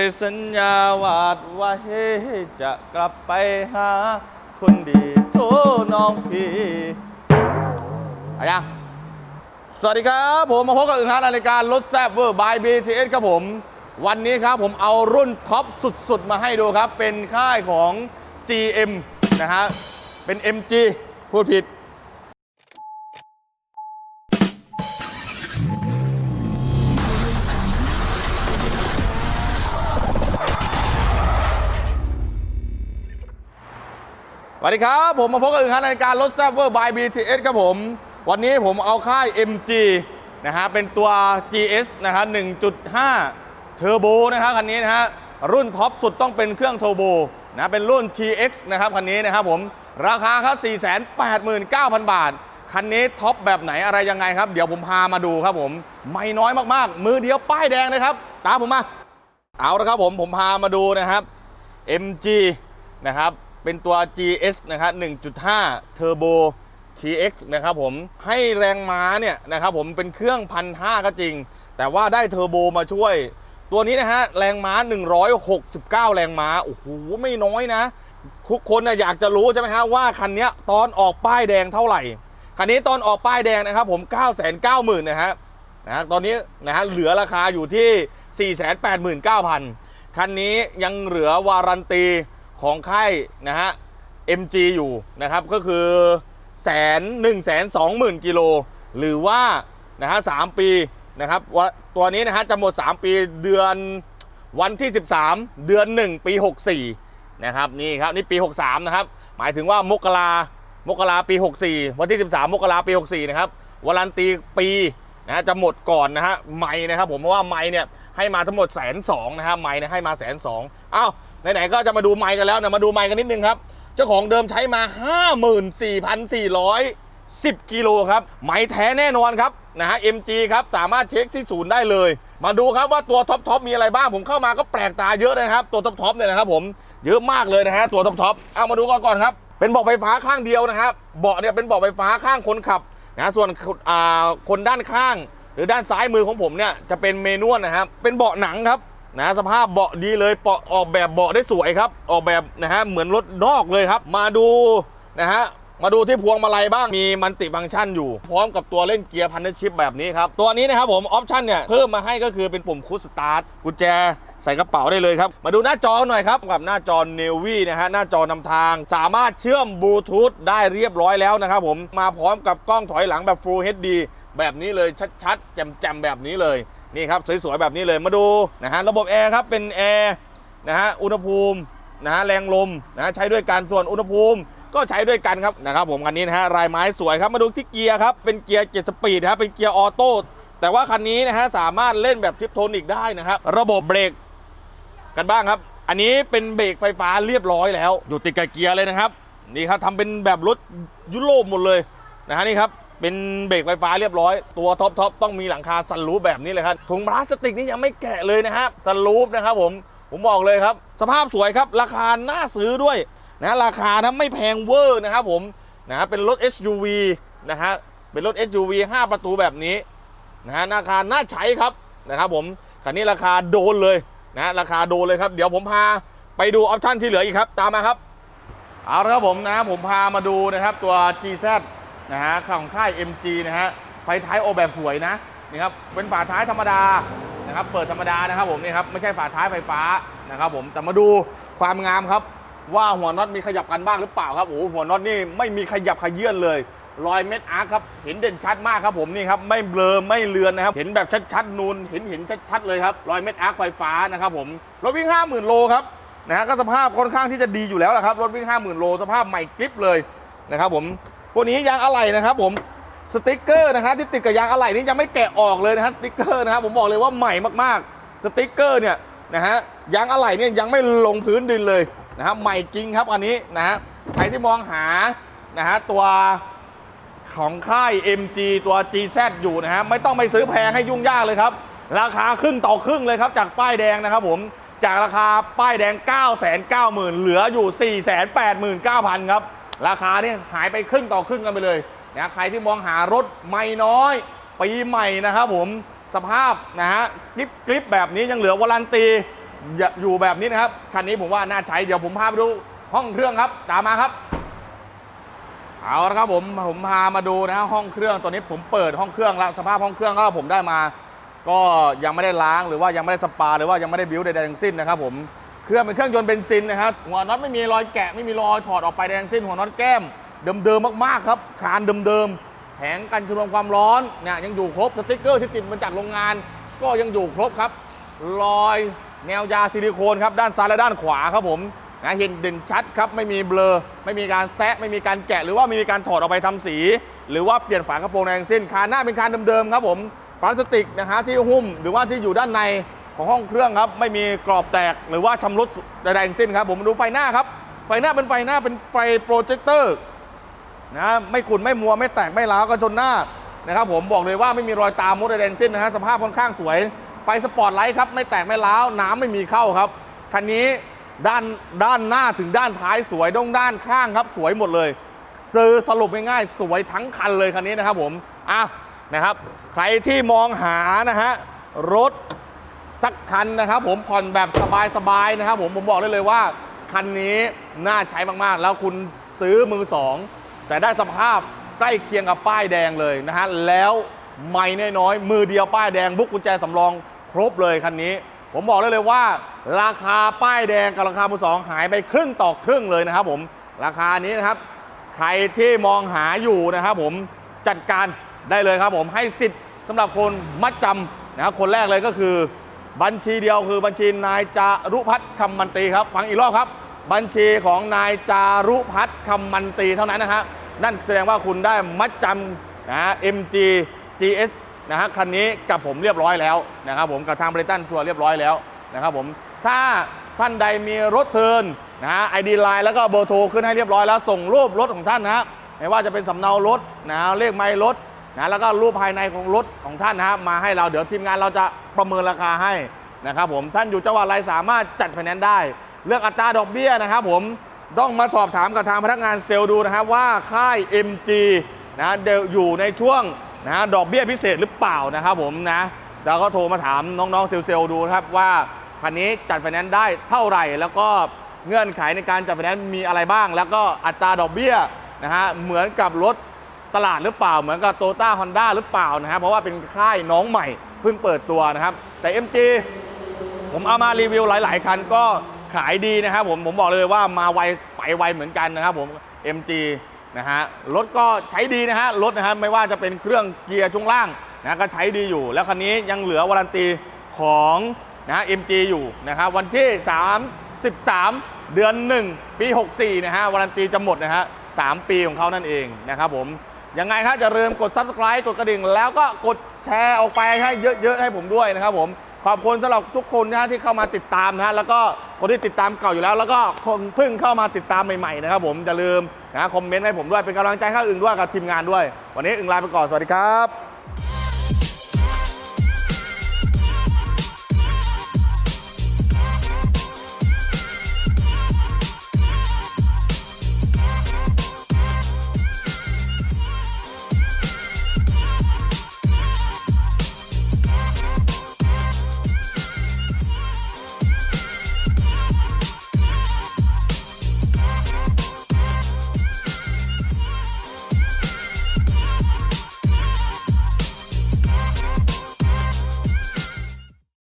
ยสัญญาวาดไว้จะกลับไปหา คนดีโทน้องพี่อายังสวัสดีครับ ผมมาพบกับอึ่งฮาร์ดรายการรถแซ่บเวอร์บาย BTS ครับผม วันนี้ครับผมเอารุ่นท็อปสุดๆ มาให้ดูครับ เป็นค่ายของ GM นะฮะ เป็น MG พูดผิด วัสดีครับ ผมมาพบกับอึ่งฮาร์ดรายการรถแซ่บเวอร์บาย BTS ครับผม วันนี้ผมเอาค่าย MG นะฮะเป็นตัว GS นะฮะ1.5 เทอร์โบนะฮะคันนี้นะฮะรุ่นท็อปสุดต้องเป็นเครื่องเทอร์โบนะเป็นรุ่น TX นะครับคันนี้นะครับผมราคาครับ 489,000 บาท คันนี้ท็อปแบบไหนอะไรยังไงครับ เดี๋ยวผมพามาดูครับผม ไม่น้อยมากๆ มือเดียวป้ายแดงเลยครับ ตามผมมา เอาละครับผมผมพามาดูนะครับ MG นะครับ เป็นตัว GS นะครับ1.5 Turbo TX นะครับผมให้แรงม้าเนี่ยนะครับผมเป็นเครื่องพันห้าก็จริง แต่ว่าได้เทอร์โบมาช่วย ตัวนี้นะฮะแรงม้า 169 แรงม้าโอ้โหไม่น้อยนะ ทุกคนนะอยากจะรู้ใช่ไหมฮะว่าคันนี้ตอนออกป้ายแดงเท่าไหร่ คันนี้ตอนออกป้ายแดงนะครับผม990,000นะฮะนะฮะตอนนี้นะฮะเหลือราคาอยู่ที่ 489,000 คันนี้ยังเหลือวารันตี ของค่ายนะฮะ MG อยู่นะครับก็คือแสนหนึ่งแสนสองหมื่นกิโลหรือว่านะฮะสามปีนะครับวะตัวนี้นะฮะจะหมด 3 ปีเดือนวันที่ 13 เดือน 1 ปี 64นะครับนี่ครับนี่ปี 63นะครับหมายถึงว่ามกรามกราปี 64 วันที่ 13 มกราปี 64นะครับวารันตีปีนะฮะจะหมดก่อนนะฮะไม่นะครับผมเพราะว่าไม่เนี่ยให้มาทั้งหมดแสนสองนะฮะไม่เนี่ยให้มาแสนสองอ้าว ไหนๆก็จะมาดูไม่กันแล้วนะมาดูไม่กันนิดนึงครับ เจ้าของเดิมใช้มา 54,410 กิโลครับไหมแท้แน่นอนครับนะฮะ MG ครับ สามารถเช็คที่ศูนย์ได้เลย มาดูครับว่าตัวท็อปทอปมีอะไรบ้าง ผมเข้ามาก็แปลกตาเยอะนะครับ ตัวท็อปทอปเนี่ยนะครับผมเยอะมากเลยนะฮะตัวท็อปทอปเอามาดูก่อนก่อนครับ เป็นเบาะไฟฟ้าข้างเดียวนะครับเบาะเนี่ยเป็นเบาะไฟฟ้าข้างคนขับนะส่วนอ่าคนด้านข้าง หรือด้านซ้ายมือของผมเนี่ยจะเป็นเมนวลนะครับเป็นเบาะหนังครับ นะสภาพเบาะดีเลยเบาะออกแบบเบาะได้สวยครับ ออกแบบนะฮะเหมือนรถนอกเลยครับ มาดูนะฮะมาดูที่พวงมาลัยบ้างมีมันติฟังก์ชันอยู่ พร้อมกับตัวเล่นเกียร์พันธุ์ชิปแบบนี้ครับ ตัวนี้นะครับผมออปชันเนี่ยเพิ่มมาให้ก็คือเป็นปุ่มคูสตาร์ทกุญแจใส่กระเป๋าได้เลยครับ มาดูหน้าจอหน่อยครับ กับหน้าจอเนวี่นะฮะหน้าจอนำทาง สามารถเชื่อมบลูทูธได้เรียบร้อยแล้วนะครับผมมาพร้อมกับกล้องถอยหลังแบบ Full HD แบบนี้เลยชัดๆแจ่มๆแบบนี้เลย นี่ครับสวยๆแบบนี้เลยมาดูนะฮะระบบแอร์ครับเป็นแอร์นะฮะอุณหภูมินะฮะแรงลมนะฮะใช้ด้วยกันส่วนอุณหภูมิก็ใช้ด้วยกันครับนะครับผมคันนี้นะฮะลายไม้สวยครับมาดูที่เกียร์ครับเป็นเกียร์เจ็ดสปีดครับเป็นเกียร์ออโต้แต่ว่าคันนี้นะฮะสามารถเล่นแบบทิปโทนิกได้นะครับระบบเบรกกันบ้างครับ อันนี้เป็นเบรกไฟฟ้าเรียบร้อยแล้ว อยู่ติดกับเกียร์เลยนะครับนี่ครับทำเป็นแบบรถยุโรปหมดเลยนะฮะนี่ครับ เป็นเบรกไฟฟ้าเรียบร้อย ตัวท็อปทอปต้องมีหลังคาซันรูฟแบบนี้เลยครับถุงพลาสติกนี่ยังไม่แกะเลยนะครับซันรูฟนะครับผมผมบอกเลยครับ สภาพสวยครับราคาน่าซื้อด้วยนะราคานะไม่แพงเวอร์นะครับผมนะเป็นรถ SUV นะฮะเป็นรถ SUV 5 ประตูแบบนี้นะฮะราคาน่าใช้ครับนะครับผมคันนี้ราคาโดนเลยนะฮะราคาโดนเลยครับ เดี๋ยวผมพาไปดูออปชั่นที่เหลืออีกครับ ตามมาครับเอาละครับผมนะผมพามาดูนะครับตัว GZ นะฮะของค่าย MG นะฮะไฟท้ายโอแบบสวยนะนี่ครับเป็นฝาท้ายธรรมดานะครับเปิดธรรมดานะครับผมนี่ครับไม่ใช่ฝาท้ายไฟฟ้านะครับผมแต่มาดูความงามครับ ว่าหัวน็อตมีขยับกันบ้างหรือเปล่าครับโอ้โหหัวน็อตนี่ไม่มีขยับขยื่นเลยรอยเม็ดอาร์ครับเห็นเด่นชัดมากครับผมนี่ครับไม่เบลอไม่เลือนนะครับเห็นแบบชัดๆนูนเห็นเห็นชัดๆเลยครับรอยเม็ดอาร์คไฟฟ้านะครับผมรถวิ่ง 50,000 โลครับนะฮะก็สภาพค่อนข้างที่จะดีอยู่แล้วแหละครับรถวิ่ง 50,000 โลสภาพใหม่กริปเลยนะครับผม พวกนี้ยางอะไหล่นะครับผมสติกเกอร์นะครับที่ติดกับยางอะไหล่นี่ยังไม่แกะออกเลยนะฮะสติกเกอร์นะครับผมบอกเลยว่าใหม่มากๆสติกเกอร์เนี่ยนะฮะยางอะไหล่เนี่ยยังไม่ลงพื้นดินเลยนะครับใหม่จริงครับอันนี้นะฮะใครที่มองหานะฮะตัวของค่าย MG ตัว GZ อยู่นะฮะไม่ต้องไปซื้อแพงให้ยุ่งยากเลยครับ ราคาครึ่งต่อครึ่งเลยครับ จากป้ายแดงนะครับผมจากราคาป้ายแดง 9 9 0 0 0 0 เหลืออยู่ 4 8 9 0 0 0 ครับ ราคาเนี่ยหายไปครึ่งต่อครึ่งกันไปเลยนะใครที่มองหารถไม่น้อยปีใหม่นะครับผมสภาพนะฮะกริปกริปแบบนี้ยังเหลือวารันตีอยู่แบบนี้นะครับคันนี้ผมว่าน่าใช้เดี๋ยวผมพาไปดูห้องเครื่องครับตามมาครับเอาละครับผมผมพามาดูนะฮะห้องเครื่องตัวนี้ผมเปิดห้องเครื่องแล้วสภาพห้องเครื่องก็ผมได้มา ก็ยังไม่ได้ล้างหรือว่ายังไม่ได้สปาหรือว่ายังไม่ได้บิวใดๆทั้งสิ้นนะครับผม เครื่องเป็นเครื่องยนต์เบนซินนะครับหัวน็อตไม่มีรอยแกะไม่มีรอยถอดออกไปใดๆทั้งสิ้นหัวน็อตแก้ม เดิมๆมากๆครับคานเดิมๆแผงกันชนวนความร้อนเนี่ยยังอยู่ครบสติ๊กเกอร์ที่ติดมาจากโรงงาน ก็ยังอยู่ครบครับรอยแนวยาซิลิโคนครับด้านซ้ายและด้านขวาครับผมนะเห็นเด่นชัดครับไม่มีเบลอไม่มีการแซะไม่มีการแกะ หรือว่าไม่มีการถอดออกไปทำสี หรือว่าเปลี่ยนฝากระโปรงในทั้งสิ้นคานหน้าเป็นคานเดิมๆครับผมพลาสติกนะฮะที่หุ้มหรือว่าที่อยู่ด้านใน ของห้องเครื่องครับ ไม่มีกรอบแตกหรือว่าชำรุดใดๆทั้งสิ้นครับ ผมมาดูไฟหน้าครับ ไฟหน้าเป็นไฟหน้าเป็นไฟโปรเจคเตอร์นะไม่ขุ่นไม่มัวไม่แตกไม่ร้าวกันชนหน้านะครับผมบอกเลยว่าไม่มีรอยตามมดใดๆทั้งสิ้นนะฮะสภาพค่อนข้างสวย ไฟสปอร์ตไลท์ครับไม่แตกไม่ร้าวน้ำไม่มีเข้าครับคันนี้ด้านด้านหน้าถึงด้านท้ายสวยด้งด้านข้างครับ สวยหมดเลยซื้อสรุปง่ายๆสวยทั้งคันเลยคันนี้นะครับผมอะนะครับ ใครที่มองหานะฮะรถ สักคันนะครับ ผมผ่อนแบบสบายๆนะครับ ผมผมบอกได้เลยว่า คันนี้น่าใช้มากๆ แล้วคุณซื้อมือสองแต่ได้สภาพใกล้เคียงกับป้ายแดงเลยนะฮะแล้วไม่น้อยๆมือเดียวป้ายแดงบุกกุญแจสำรองครบเลยคันนี้ ผมบอกได้เลยว่า ราคาป้ายแดงกับราคามือสองหายไปครึ่งต่อครึ่งเลยนะครับ ผมราคานี้นะครับใครที่มองหาอยู่นะครับ ผมจัดการได้เลยครับ ผมให้สิทธิ์สำหรับคนมัดจำนะครับคนแรกเลยก็คือ บัญชีเดียวคือบัญชีนายจารุพัฒน์คำมันตีครับ ฟังอีกรอบครับ บัญชีของนายจารุพัฒน์คำมันตีเท่านั้นนะฮะนั่นแสดงว่าคุณได้มัดจำนะฮะ MG GS นะฮะคันนี้กับผมเรียบร้อยแล้วนะครับผมกับทางบริษัททัวร์เรียบร้อยแล้วนะครับผมถ้าท่านใดมีรถเทินนะฮะไอดีไลน์แล้วก็เบอร์โทรขึ้นให้เรียบร้อยแล้ว ส่งรูปรถของท่านนะฮะไม่ว่าจะเป็นสำเนารถนะเลขไมล์รถ นะแล้วก็รูปภายในของรถของท่านนะฮะมาให้เราเดี๋ยวทีมงานเราจะประเมินราคาให้นะครับผมท่านอยู่จังหวัดอะไรสามารถจัดไฟแนนซ์ได้ เรื่องอัตราดอกเบี้ยนะครับผมต้องมาสอบถามกับทางพนักงานเซลล์ดูนะครับว่าค่าย MG นะเดอยู่ในช่วงนะดอกเบี้ยพิเศษหรือเปล่านะครับผมนะแล้วก็โทรมาถามน้องๆเซลล์ดูนะครับว่าคันนี้จัดไฟแนนซ์ได้เท่าไหร่ แล้วก็เงื่อนไขในการจัดไฟแนนซ์มีอะไรบ้าง แล้วก็อัตราดอกเบี้ยนะฮะเหมือนกับรถ ตลาดหรือเปล่าเหมือนกับโตต้าฮอนด้าหรือเปล่านะครับเพราะว่าเป็นค่ายน้องใหม่เพิ่งเปิดตัวนะครับ แต่ MG ผมเอามารีวิวหลาย ๆ คันก็ขายดีนะครับผมผมบอกเลยว่ามาไวไปไวเหมือนกันนะครับผม MG นะฮะรถก็ใช้ดีนะฮะรถนะฮะไม่ว่าจะเป็นเครื่องเกียร์ช่วงล่างนะก็ใช้ดีอยู่ แล้วคันนี้ยังเหลือวารันตีของนะ MG อยู่นะครับวันที่ 33 เดือน 1 ปี 64 นะฮะวารันตีจะหมดนะฮะ3ปีของเขานั่นเองนะครับผม ยังไงครับจะเริ่าลืมกด subscribe กดกระดิ่ง แล้วก็กดแชร์ออกไปให้เยอะๆให้ผมด้วยนะครับผมขอบคุณสำหรับทุกคนนะที่เข้ามาติดตามนะฮะแล้วก็คนที่ติดตามเก่าอยู่แล้ว แล้วก็คนเพิ่งเข้ามาติดตามใหม่ๆนะครับผมอย่าลืมนะคอมเมนต์ให้ผมด้วยเป็นกำลังใจให้อึ่งด้วยกับทีมงานด้วย วันนี้อึ่งลาไปก่อนสวัสดีครับ